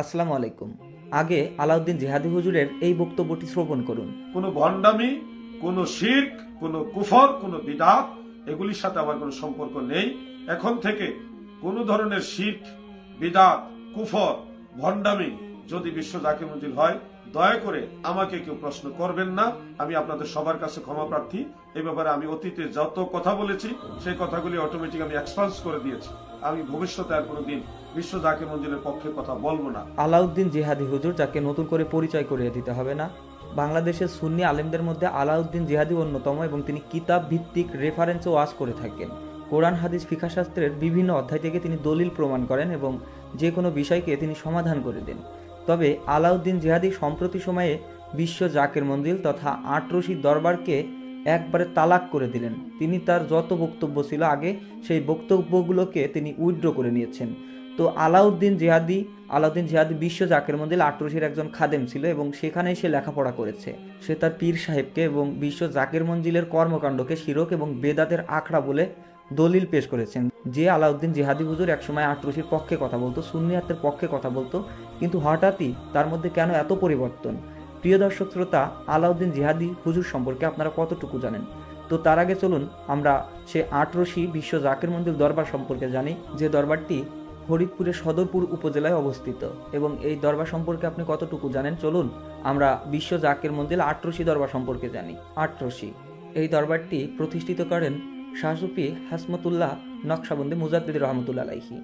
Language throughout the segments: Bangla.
আসসালামু আলাইকুম। আগে আলাউদ্দিন জিহাদি হুজুরের এই বক্তব্যটি শ্রবণ করুন। কোনো ভণ্ডামি কোনো শির্ক, কোনো কুফর, কোনো বিদাত, এগুলির সাথে আমার কোনো সম্পর্ক নেই। এখন থেকে কোনো ধরনের শির্ক, বিদাত, কুফর ভণ্ডামি যদি বিশ্ব জাকির মঞ্জিল হয়, দয়া করে আমাকে কেউ প্রশ্ন করবেন না। আমি আপনাদের সবার কাছে ক্ষমা প্রার্থী। এই ব্যাপারে আমি অতীতে যত কথা বলেছি, সেই কথাগুলি অটোমেটিক আমি এক্সপান্স করে দিয়েছি। আমি ভবিষ্যতে আর কোনোদিন বিশ্ব জাকির মঞ্জিলের পক্ষে কথা বলব না। আলাউদ্দিন জিহাদি হুজুর, যাকে নতুন করে পরিচয় করিয়ে দিতে হবে না। বাংলাদেশের সুন্নি আলেমদের মধ্যে আলাউদ্দিন জিহাদি অন্যতম এবং তিনি কিতাব ভিত্তিক রেফারেন্সে ওয়াজ করে থাকেন। কোরআন, হাদিস ফিকাশাস্ত্রের বিভিন্ন অধ্যায় থেকে তিনি দলিল প্রমাণ করেন এবং যে কোনো বিষয়কে তিনি সমাধান করে দেন। তবে আলাউদ্দিন জিহাদি সম্প্রতি সময়ে বিশ্ব জাকের মন্দির তথা আটরশি দরবারকে একবারে তালাক করে দিলেন। তিনি তার যত বক্তব্য ছিল আগে সেই বক্তব্যগুলোকে তিনি উইথড্র করে নিয়েছেন। তো আলাউদ্দিন জিহাদি আলাউদ্দিন জিহাদি বিশ্ব জাকের মন্দির আটরশির একজন খাদেম ছিল এবং সেখানেই সে লেখাপড়া করেছে। সে তার পীর সাহেবকে এবং বিশ্ব জাকের মঞ্জিলের কর্মকাণ্ডকে শিরক এবং বেদাতের আখড়া বলে দলিল পেশ করেছেন। যে আলাউদ্দিন জিহাদি হুজুর একসময় আটরশির পক্ষে কথা বলতো সুন্নিয়াতের পক্ষে কথা বলতো, কিন্তু হঠাৎই তার মধ্যে কেন এত পরিবর্তন? প্রিয় দর্শক শ্রোতা, আলাউদ্দিন জিহাদি হুজুর সম্পর্কে আপনারা কতটুকু জানেন? তো তার আগে চলুন আমরা সে আটরশি বিশ্ব জাকের মন্দির দরবার সম্পর্কে জানি। যে দরবারটি ফরিদপুরের সদরপুর উপজেলায় অবস্থিত এবং এই দরবার সম্পর্কে আপনি কতটুকু জানেন? চলুন আমরা বিশ্ব জাকের মন্দির আটরশি দরবার সম্পর্কে জানি। আটরশি এই দরবারটি প্রতিষ্ঠিত করেন শাহসুফি হাসমতুল্লাহ নকশাবন্দি মুজাদ্দিদ রহমতুল্লাহ আলাইহি।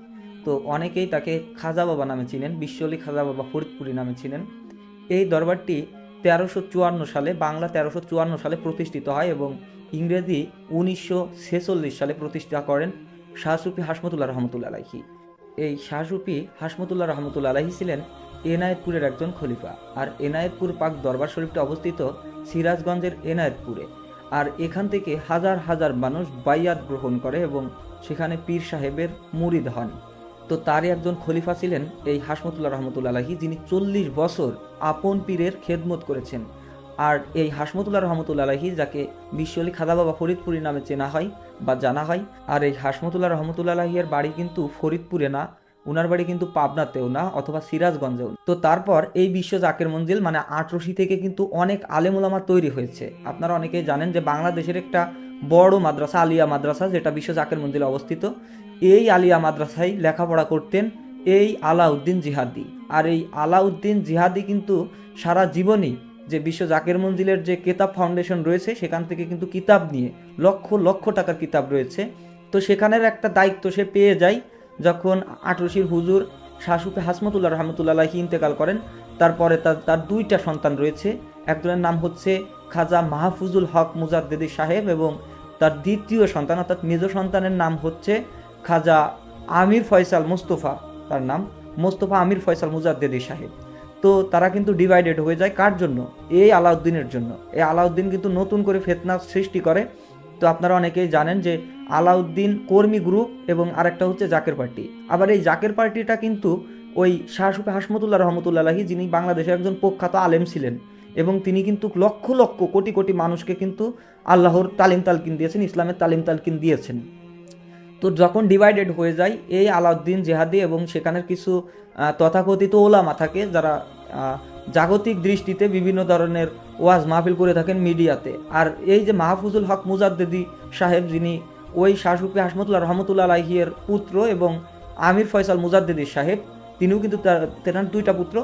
তো অনেকেই তাকে খাজা বাবা নামে চিনেন, বিশ্বলি খাজা বাবা ফরিদপুরি নামে চিনেন। এই দরবারটি তেরোশো চুয়ান্ন সালে বাংলা তেরোশো চুয়ান্ন সালে প্রতিষ্ঠিত হয় এবং ইংরেজি উনিশশো ছেচল্লিশ সালে প্রতিষ্ঠা করেন শাহসুফি হাসমতুল্লাহ রহমতুল্লাহ আলাইহি। এই শাহসুফি হাসমতুল্লাহ রহমতুল্লাহ আলাহি ছিলেন এনায়েতপুরের একজন খলিফা আর এনায়েতপুর পাক দরবার শরীফটা অবস্থিত সিরাজগঞ্জের এনায়েতপুরে আর এখান থেকে হাজার হাজার মানুষ বাইয়াত গ্রহণ করে এবং সেখানে পীর সাহেবের মুরিদ হন। তো তারই একজন খলিফা ছিলেন এই হাসমতুল্লাহ রহমতুল্লাহ আলাহি, যিনি চল্লিশ বছর আপন পীরের খেদমত করেছেন। আর এই হাসমতুল্লাহ রহমতুল্লাহ আলাহি, যাকে বিশ্বলি খাদা বাবা ফরিদপুরি নামে চেনা হয় বা জানা হয়, আর এই হাসমতুল্লাহ রহমতুল্লাহ আলাহিয়ের বাড়ি কিন্তু ফরিদপুরে না, উনার বাড়ি কিন্তু পাবনাতেও না, অথবা সিরাজগঞ্জেও। তো তারপর এই বিশ্ব জাকের মঞ্জিল মানে আটরশি থেকে কিন্তু অনেক আলেমুলামা তৈরি হয়েছে। আপনারা অনেকেই জানেন যে বাংলাদেশের একটা বড় মাদ্রাসা, আলিয়া মাদ্রাসা, যেটা বিশ্ব জাকের মঞ্জিলে অবস্থিত। এই আলিয়া মাদ্রাসায় লেখাপড়া করতেন এই আলাউদ্দিন জিহাদি। আর এই আলাউদ্দিন জিহাদি কিন্তু সারা জীবনই যে বিশ্ব জাকের মঞ্জিলের যে কেতাব ফাউন্ডেশন রয়েছে, সেখান থেকে কিন্তু কিতাব নিয়ে লক্ষ লক্ষ টাকার কিতাব রয়েছে। তো সেখানের একটা দায়িত্ব সে পেয়ে যায় যখন আটরশির হুজুর শাহসুফে হাসমতুল্লাহ রহমতুল্লাহি ইন্তেকাল করেন। তারপরে তার তার দুইটা সন্তান রয়েছে। একজনের নাম হচ্ছে খাজা মাহফুজুল হক মুজাদ্দেদি সাহেব এবং তার দ্বিতীয় সন্তান অর্থাৎ মেজ সন্তানের নাম হচ্ছে খাজা আমির ফয়সাল মোস্তফা, তার নাম, মোস্তফা আমির ফয়সাল মুজাদ্দেদি সাহেব। তো তারা কিন্তু ডিভাইডেড হয়ে যায় কার জন্য? এই আলাউদ্দিনের জন্য। এই আলাউদ্দিন কিন্তু নতুন করে ফেতনা সৃষ্টি করে। তো আপনারা অনেকেই জানেন যে আলাউদ্দিন কর্মী গ্রুপ এবং আরেকটা হচ্ছে জাকের পার্টি। আবার এই জাকের পার্টিটা কিন্তু ওই শাহসুফে হাসমতুল্লাহ রহমতুল্লাহি যিনি বাংলাদেশের একজন প্রখ্যাত আলেম ছিলেন এবং তিনি কিন্তু লক্ষ লক্ষ কোটি কোটি মানুষকে কিন্তু আল্লাহর তালিম তালকিন দিয়েছেন, ইসলামের তালিম তালকিন দিয়েছেন। তো যখন ডিভাইডেড হয়ে যায়, এই আলাউদ্দিন জেহাদি এবং সেখানের কিছু তথাকথিত ওলামা থাকে যারা জাগতিক দৃষ্টিতে বিভিন্ন ধরনের ওয়াজ মাহফিল করে থাকেন মিডিয়াতে। আর এই যে মাহফুজুল হক মুজাদ্দেদি সাহেব, যিনি ওই শাহসুফি হাসমতুল্লাহ রহমতুল্লাহ আলাহিয়ের পুত্র এবং আমির ফয়সাল মুজাদ্দেদি সাহেব, তিনিও কিন্তু তার, তেনার দুইটা পুত্র।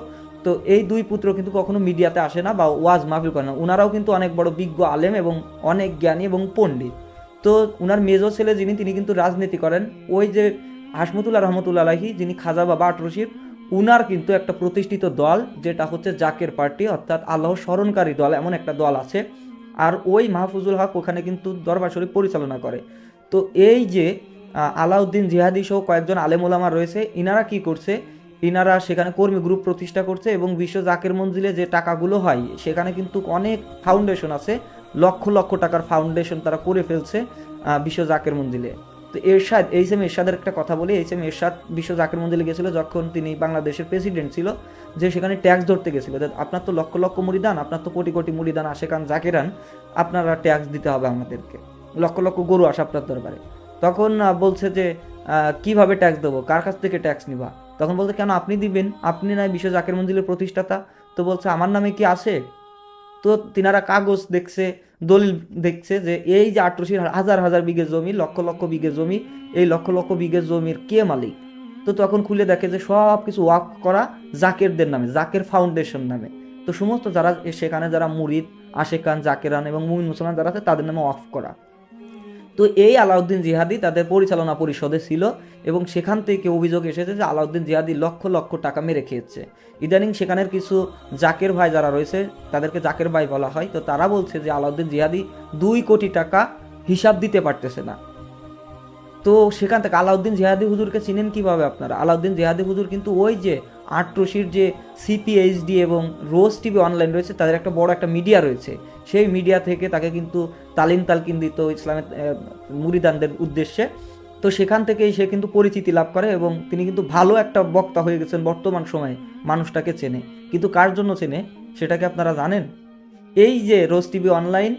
তো এই দুই পুত্র কিন্তু কখনো মিডিয়াতে আসে না বা ওয়াজ মাহফিল করে না। ওনারাও কিন্তু অনেক বড় বিজ্ঞ আলেম এবং অনেক জ্ঞানী এবং পণ্ডিত। তো উনার মেজো ছেলে যিনি, তিনি কিন্তু রাজনীতি করেন। ওই যে হাসমতুল্লাহ রহমতুল্লাহ আলাহি যিনি খাজা বাবা আটরশির উনার কিন্তু একটা প্রতিষ্ঠিত দল, যেটা হচ্ছে জাকের পার্টি, অর্থাৎ আল্লাহ স্মরণকারী দল, এমন একটা দল আছে। আর ওই মাহফুজুল হক ওখানে কিন্তু দরবার শরীফ পরিচালনা করে। তো এই যে আলাউদ্দিন জিহাদি সহ কয়েকজন আলেমুলামা রয়েছে, ইনারা কি করছে? ইনারা সেখানে কর্মী গ্রুপ প্রতিষ্ঠা করছে এবং বিশ্ব জাকের মঞ্জিলে যে টাকাগুলো হয়, সেখানে কিন্তু অনেক ফাউন্ডেশন আছে। লক্ষ লক্ষ টাকার ফাউন্ডেশন তারা করে ফেলছে বিশ্ব জাকের মঞ্জিলে তো এরশাদ এইচ এম এরশাদের একটা কথা বলি এইচ এম এরশাদ বিশ্ব জাকের মঞ্জিলে গেছিল যখন তিনি বাংলাদেশের প্রেসিডেন্ট ছিল, যে সেখানে ট্যাক্স ধরতে গেছিল। আপনার তো লক্ষ লক্ষ মুড়িদান, আপনার তো কোটি কোটি মুড়িদান আশেকান জাকেরান আপনারা ট্যাক্স দিতে হবে আমাদেরকে। লক্ষ লক্ষ গরু আসে আপনার দরবারে। তখন বলছে যে কীভাবে ট্যাক্স দেবো? কার কাছ থেকে ট্যাক্স নিবা? তখন বলতে কেন আপনি দিবেন? আপনি নয় বিশ্ব জাকের মন্দিরের প্রতিষ্ঠাতা? তো বলছে, আমার নামে কি আছে? তো তিনারা কাগজ দেখছে, দলিল দেখছে যে এই যে আটরশির হাজার হাজার বিঘে জমি, লক্ষ লক্ষ বিঘে জমি, এই লক্ষ লক্ষ বিঘে জমির কে মালিক? তো তখন খুলে দেখে যে সব কিছু ওয়াক করা জাকেরদের নামে, জাকের ফাউন্ডেশন নামে। তো সমস্ত যারা সেখানে যারা মুরিদ, আশেখান, জাকেরান এবং মুমিন মুসলমান যারা আছে, তাদের নামে অফ করা। তো এই আলাউদ্দিন জিহাদি তাদের পরিচালনা পরিষদে ছিল এবং সেখান থেকে অভিযোগ এসেছে যে আলাউদ্দিন জিহাদি লক্ষ লক্ষ টাকা মেরে খেয়েছে। ইদানিং সেখানের কিছু জাকের ভাই যারা রয়েছে, তাদেরকে জাকের ভাই বলা হয়, তো তারা বলছে যে আলাউদ্দিন জিহাদি দুই কোটি টাকা হিসাব দিতে পারতেছে না। তো সেখান থেকে আলাউদ্দিন জিহাদি হুজুরকে চিনেন কীভাবে আপনারা? আলাউদ্দিন জিহাদি হুজুর কিন্তু ওই যে আটরশির যে সিপিএইচডি এবং রোজ টিভি অনলাইন রয়েছে, তাদের একটা বড় একটা মিডিয়া রয়েছে। সেই মিডিয়া থেকে তাকে কিন্তু তালিম তালকিন দিত ইসলামের মুরিদানদের উদ্দেশ্যে। তো সেখান থেকেই সে কিন্তু পরিচিতি লাভ করে এবং তিনি কিন্তু ভালো একটা বক্তা হয়ে গেছেন বর্তমান সময়ে, মানুষটাকে চেনে। কিন্তু কার জন্য চেনে, সেটাকে আপনারা জানেন? এই যে রোজ টিভি অনলাইন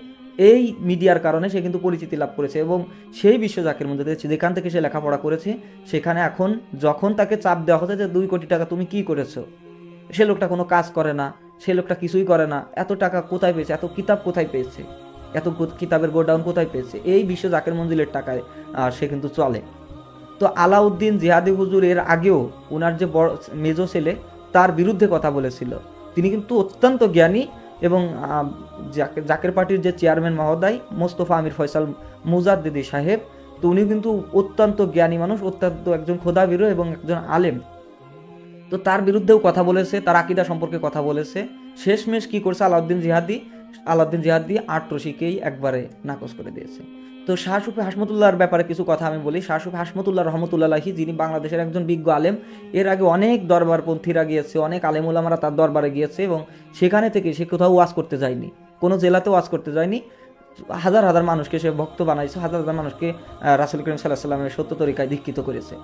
এই মিডিয়ার কারণে সে কিন্তু পরিচিতি লাভ করেছে এবং সেই বিশ্ব জাকের মধ্যে যেখান থেকে সে লেখাপড়া করেছে, সেখানে এখন যখন তাকে চাপ দেওয়া হচ্ছে যে দুই কোটি টাকা তুমি কি করেছ? সে লোকটা কোনো কাজ করে না, সে লোকটা কিছুই করে না। এত টাকা কোথায় পেয়েছে? এত কিতাব কোথায় পেয়েছে? এত কিতাবের গোডাউন কোথায় পেয়েছে? এই বিশ্ব জাকের মঞ্জিলের টাকায় সে কিন্তু চলে। তো আলাউদ্দিন জিহাদি হুজুর এর আগেও ওনার যে বড় মেজো ছেলে, তার বিরুদ্ধে কথা বলেছিল। তিনি কিন্তু অত্যন্ত জ্ঞানী এবং জাকের পার্টির যে চেয়ারম্যান মহোদয়, মোস্তফা আমির ফয়সাল মুজাদ্দিদি সাহেব, তো উনি কিন্তু অত্যন্ত জ্ঞানী মানুষ, অত্যন্ত একজন খোদাবিরো এবং একজন আলেম। তো তার বিরুদ্ধেও কথা বলেছে, তার আকিদা সম্পর্কে কথা বলেছে। শেষমেশ কী করছে আলাউদ্দিন জিহাদি? আলাউদ্দিন জিহাদি আট রশিকেই একবারে নাকচ করে দিয়েছে। তো শাহসুফি হাসমতুল্লাহর ব্যাপারে কিছু কথা আমি বলি। শাহসুফি হাসমতুল্লাহ রহমতুল্লাহি যিনি বাংলাদেশের একজন বিজ্ঞ আলেম, এর আগে অনেক দরবারপন্থীরা গিয়েছে, অনেক আলেম ওলামারা তার দরবারে গিয়েছে এবং সেখানে থেকে সে কোথাও ওয়াজ করতে যায়নি, কোনো জেলাতে ওয়াজ করতে যায়নি। হাজার হাজার মানুষকে সে ভক্ত বানাইছে, হাজার হাজার মানুষকে রাসুল করিম সাল্লাহ সাল্লামের সত্য তরিকায় দীক্ষিত করেছে।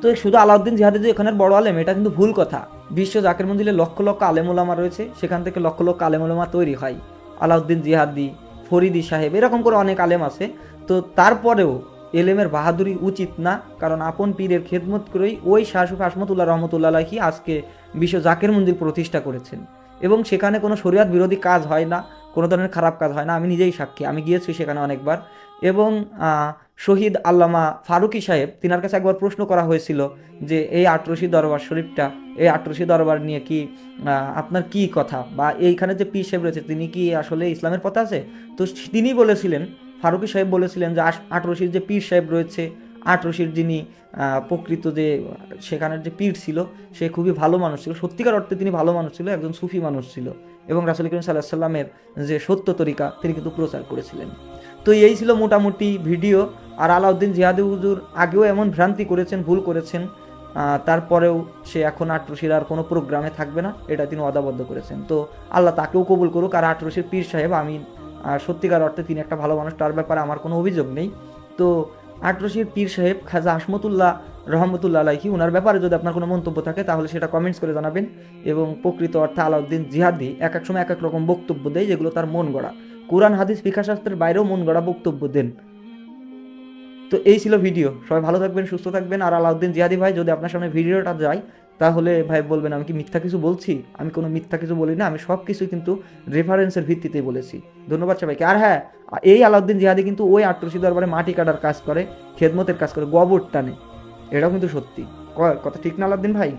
তো শুধু আলাউদ্দিন জিহাদি যে এখানের বড় আলেম, এটা কিন্তু ভুল কথা। বিশ্ব জাকের মন্দিরে লক্ষ লক্ষ আলেম ওলামা রয়েছে, সেখান থেকে লক্ষ লক্ষ আলেম ওলামা তৈরি হয়। আলাউদ্দিন জিহাদি, ফরিদি সাহেব, এরকম করে অনেক আলেম আছে। তো তারপরেও এলেমের বাহাদুরি উচিত না, কারণ আপন পীরের খেদমত করেই ওই শাসক আসমতুল্লাহ রহমতুল্লাহি আজকে বিশ্ব জাকের মন্দির প্রতিষ্ঠা করেছেন। এবং সেখানে কোনো শরীয়ত বিরোধী কাজ হয় না, কোনো ধরনের খারাপ কাজ হয় না, আমি নিজেই সাক্ষী, আমি গিয়েছি সেখানে অনেকবার। এবং শহীদ আল্লামা ফারুকি সাহেব, তিনার কাছে একবার প্রশ্ন করা হয়েছিল যে, এই আটরশি দরবার শরীফটা, এই আটরশি দরবার নিয়ে কি আপনার কি কথা? বা এইখানে যে পীর সাহেব রয়েছে, তিনি কি আসলে ইসলামের পথে আছে? তো তিনি বলেছিলেন, ফারুকি সাহেব বলেছিলেন যে আটরশির যে পীর সাহেব রয়েছে আটরশির যিনি প্রকৃত যে, সেখানের যে পীর ছিল, সে খুবই ভালো মানুষ ছিল। সত্যিকার অর্থে তিনি ভালো মানুষ ছিল, একজন সুফি মানুষ ছিল এবং রাসুল করিম সাল্লাহ সাল্লামের যে সত্য তরিকা, তিনি কিন্তু প্রচার করেছিলেন। তো এই ছিল মোটামুটি ভিডিও। আর আলাউদ্দিন জিহাদি হুজুর আগেও এমন ভ্রান্তি করেছেন, ভুল করেছেন তারপরেও সে এখন আটরশির আর কোনো প্রোগ্রামে থাকবে না, এটা তিনি অদাবদ্ধ করেছেন। তো আল্লাহ তাকেও কবুল করুক, আর আটরশির পীর সাহেব, আমি সত্যিকার অর্থে তিনি একটা ভালো মানুষ, তার ব্যাপারে আমার কোনো অভিযোগ নেই। তো আটরশির পীর সাহেব খাজা আসমতুল্লাহ রহমতুল্লাহ আলাইহি ওনার ব্যাপারে যদি আপনার কোনো মন্তব্য থাকে, তাহলে সেটা কমেন্টস করে জানাবেন। এবং প্রকৃত অর্থে আলাউদ্দিন জিহাদি এক এক সময় এক এক রকম বক্তব্য দেয়, যেগুলো তার মন গড়া। কোরআন, হাদিস শিক্ষাশাস্ত্রের বাইরেও মন গড়া বক্তব্য দেন। তো এই ছিল ভিডিও। সবাই ভালো থাকবেন, সুস্থ থাকবেন। আর আলাউদ্দিন জিহাদি ভাই, যদি আপনার সামনে ভিডিওটা যায়, তাহলে ভাই বলবেন, আমি কি মিথ্যা কিছু বলছি? আমি কোনো মিথ্যা কিছু বলি না, আমি সব কিছু কিন্তু রেফারেন্সের ভিত্তিতেই বলেছি। ধন্যবাদ সবাইকে। আর হ্যাঁ এই আলাউদ্দিন জিহাদি কিন্তু ওই আটরশি দরবারে মাটি কাটার কাজ করে, খেদমতের কাজ করে, গোবর টানে। এটাও কিন্তু সত্যি। কথা ঠিক না আলাউদ্দিন ভাই?